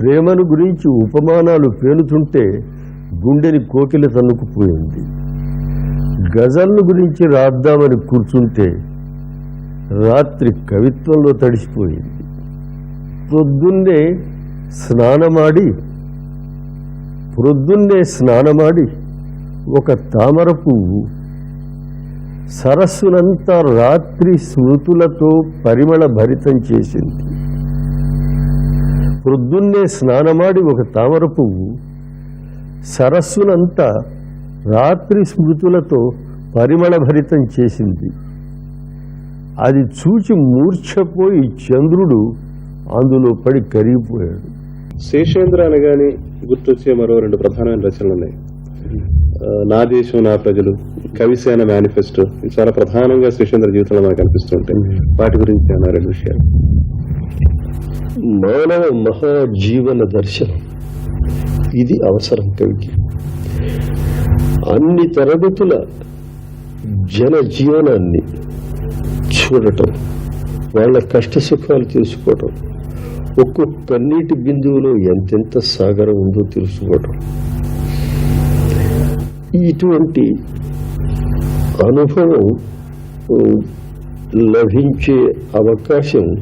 ప్రేమను గురించి ఉపమానాలు పేలుతుంటే గుండెని కోకిల తన్నుకుపోయింది. గజల్ను గురించి రాద్దామని కూర్చుంటే రాత్రి కవిత్వంలో తడిసిపోయింది. పొద్దున్నే స్నానమాడి ప్రొద్దున్నే స్నానమాడి ఒక తామర పువ్వు సరస్సునంతా రాత్రి స్మృతులతో పరిమళ భరితం చేసింది. ప్రొద్దున్నే స్నానమాడి ఒక తామర పువ్వు సరస్సునంతా రాత్రి స్మృతులతో పరిమళభరితం చేసింది. అది చూచి మూర్ఛపోయి చంద్రుడు అందులో పడి కరిగిపోయాడు. శేషేంద్ర అనగానే గుర్తొచ్చే మరో రెండు ప్రధానమైన రచనలు ఉన్నాయి నా దేశం నా ప్రజలు కవిసేన మేనిఫెస్టో ఇవి చాలా ప్రధానంగా శేషేంద్ర జీవితంలో మనకు కనిపిస్తుంటాయి వాటి గురించి అన్న రెండు విషయాలు. మానవ మహాజీవన దర్శనం. ఇది అవసరం కవికి. అన్ని తరగతుల జన జీవనాన్ని చూడటం వాళ్ళ కష్ట సుఖాలు తెలుసుకోవటం ఒక్కొక్క కన్నీటి బిందువులో ఎంతెంత సాగరం ఉందో తెలుసుకోవటం. ఇటువంటి అనుభవం లభించే అవకాశం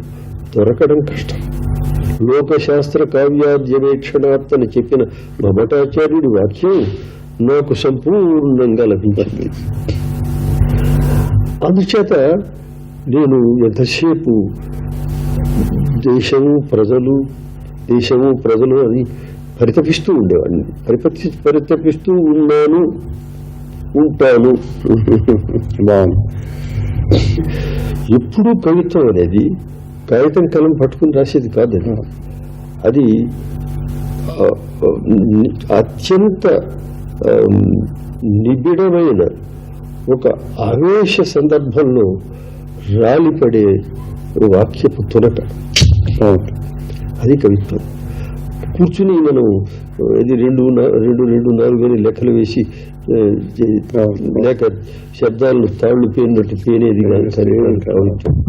దొరకడం కష్టం. లోకశాస్త్ర కావ్యాధ్యవేక్షణ అతను చెప్పిన మమటాచార్యుడి వాక్యం నాకు సంపూర్ణంగా లభించింది. అందుచేత నేను ఎంతసేపు దేశము ప్రజలు దేశము ప్రజలు అని పరితపిస్తూ ఉండేవాడిని. పరిపతి పరితపిస్తూ ఉన్నాను ఉంటాను. బాగుంది. ఎప్పుడూ కవిత్వం అనేది కాగితం కలం పట్టుకుని రాసేది కాదు అది. అత్యంత నిబిడమైన ఒక ఆవేశ సందర్భంలో రాలిపడే వాక్యపు తునక అది కవిత్వం. కూర్చుని మనం ఇది రెండు రెండు రెండు నాలుగు అని లెక్కలు వేసి లేక శబ్దాలను తాళ్ళు పేరినట్టు పేనేది కాదు. కవిత్వం.